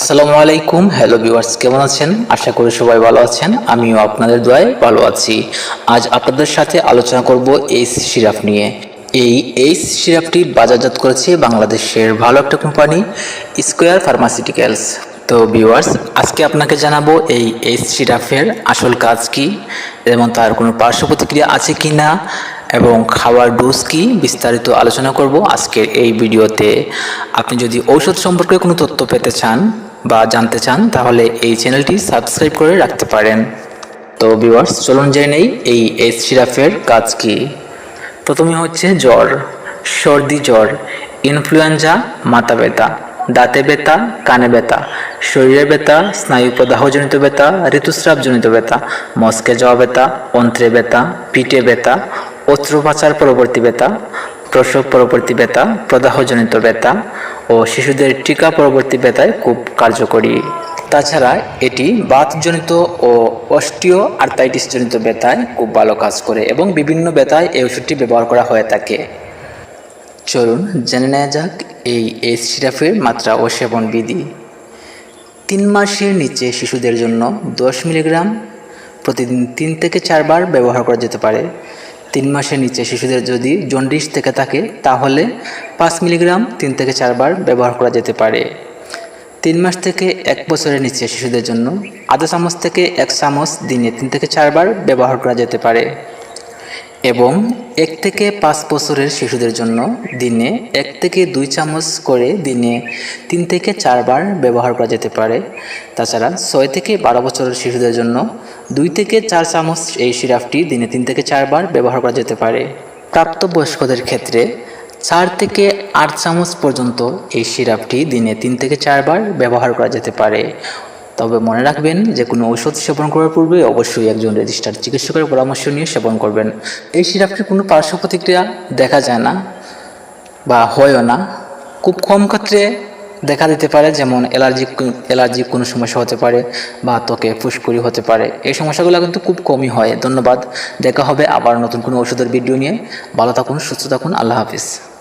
আসসালামু আলাইকুম, hello viewers, কেমন আছেন? আশা করি সবাই ভালো আছেন, আমিও আপনাদের দোয়ায় ভালো আছি। আজ আপনাদের সাথে আলোচনা করব এই সিরাপ নিয়ে। এই এইচ সিরাপটি বাজারজাত করেছে বাংলাদেশের ভালো একটা কোম্পানি, স্কোয়ার ফার্মাসিউটিক্যালস। তো ভিউয়ার্স, আজকে আপনাকে জানাব এই এইচ সিরাপের আসল কাজ কি, এবং তার কোনো পার্শ্ব প্রতিক্রিয়া আছে কি না, এবং খাওয়ার ডোজ কি, বিস্তারিত আলোচনা করব আজকের এই ভিডিওতে। আপনি যদি ঔষধ সম্পর্কে কোনো তথ্য পেতে চান বা জানতে চান, তাহলে এই চ্যানেলটি সাবস্ক্রাইব করে রাখতে পারেন। তো ভিউয়ার্স চলুন জেনে নেই এই এইচ সিরাপের কাজ কি। প্রথমে হচ্ছে জ্বর, সর্দি জ্বর ইনফ্লুয়েঞ্জা মাথা ব্যথা, দাঁতে ব্যথা, কানে ব্যথা, শরীরে ব্যথা, স্নায়ু প্রদাহজনিত ব্যথা, ঋতুস্রাবজনিত ব্যথা, মস্কে যাওয়া ব্যথা, অন্ত্রে ব্যথা, পিঠে ব্যথা, অস্ত্রোপচার পরবর্তী ব্যথা প্রসব পরবর্তী ব্যথা, প্রদাহজনিত ব্যথা ও শিশুদের টিকা পরবর্তী ব্যথায় খুব কার্যকরী। তাছাড়া এটি বাতজনিত ও অস্টিও আর্থাইটিসজনিত ব্যথায় খুব ভালো কাজ করে এবং বিভিন্ন ব্যথায় এই ওষুধটি ব্যবহার করা হয়ে থাকে। চলুন জেনে নেওয়া যাক এই এইচ সিরাপের মাত্রা ও সেবন বিধি। তিন মাসের নিচে শিশুদের জন্য দশ মিলিগ্রাম প্রতিদিন তিন থেকে চারবার ব্যবহার করা যেতে পারে। তিন মাসের নিচে শিশুদের যদি জন্ডিস থেকে থাকে, তাহলে পাঁচ মিলিগ্রাম তিন থেকে চারবার ব্যবহার করা যেতে পারে। তিন মাস থেকে এক বছরের নিচে শিশুদের জন্য আধা চামচ থেকে এক চামচ দিনে তিন থেকে চারবার ব্যবহার করা যেতে পারে। এবং এক থেকে পাঁচ বছরের শিশুদের জন্য দিনে এক থেকে দুই চামচ করে দিনে তিন থেকে চারবার ব্যবহার করা যেতে পারে। তাছাড়া ছয় থেকে বারো বছরের শিশুদের জন্য দুই থেকে চার চামচ এই সিরাপটি দিনে তিন থেকে চারবার ব্যবহার করা যেতে পারে। প্রাপ্তবয়স্কদের ক্ষেত্রে চার থেকে আট চামচ পর্যন্ত এই সিরাপটি দিনে তিন থেকে চারবার ব্যবহার করা যেতে পারে। তবে মনে রাখবেন যে কোনো ঔষধ সেবন করার পূর্বে অবশ্যই একজন রেজিস্টার্ড চিকিৎসকের পরামর্শ নিয়ে সেবন করবেন। এই সিরাপটির কোনো পার্শ্ব প্রতিক্রিয়া দেখা যায় না বা হয়ও না। খুব কম ক্ষেত্রে দেখা দিতে পারে, যেমন অ্যালার্জি অ্যালার্জি কোনো সমস্যা হতে পারে বা ত্বকে ফুসকুড়ি হতে পারে। এই সমস্যাগুলো কিন্তু খুব কমই হয়। ধন্যবাদ। দেখা হবে আবার নতুন কোনো ওষুধের ভিডিও নিয়ে। ভালো থাকুন, সুস্থ থাকুন। আল্লাহ হাফিজ।